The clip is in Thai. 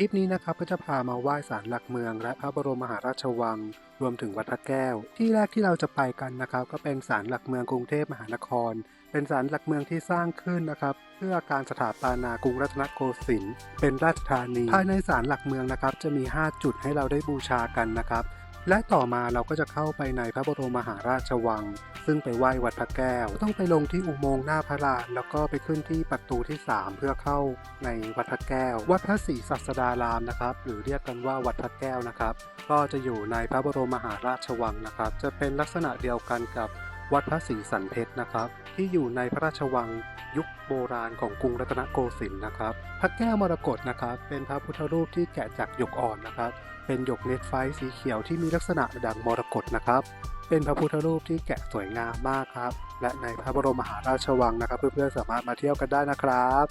คลิปนี้นะครับก็จะพามาไหว้ศาลหลักเมือง และพระบรมมหาราชวัง รวมถึงวัดพระแก้ว ที่แรกที่เราจะไปกันนะครับ ก็เป็นศาลหลักเมืองกรุงเทพมหานคร เป็นศาลหลักเมืองที่สร้างขึ้นนะครับ เพื่อการสถาปนากรุงรัตนโกสินทร์เป็นราชธานี ภายในศาลหลักเมืองนะครับ จะมี 5 จุดให้เราได้บูชากันนะครับ และต่อมาเราก็จะเข้าไปในพระบรมมหาราชวัง ซึ่งไปไหว้วัดพระแก้ว ต้องไปลงที่อุโมงค์หน้าพระลานแล้วก็ไปขึ้นที่ประตูที่ 3 เพื่อเข้าในวัดพระแก้ว วัดพระศรีศัสดารามนะครับ หรือเรียกกันว่าวัดพระแก้วนะครับ ก็จะอยู่ในพระบรมมหาราชวังนะครับ จะเป็นลักษณะเดียวกันกับ วัดพระศรีสันเพชรนะครับ ที่อยู่ในพระราชวังยุคโบราณของกรุงรัตนโกสินทร์นะครับ พระแก้วมรกตนะครับ เป็นพระพุทธรูปที่แกะจากหยกอ่อนนะครับ เป็นหยกเน็ตไฟสีเขียวที่มีลักษณะดังมรกตนะครับ เป็นพระพุทธรูปที่แกะสวยงามมากครับ และในพระบรมมหาราชวังนะครับ เพื่อนๆสามารถมาเที่ยวกันได้นะครับ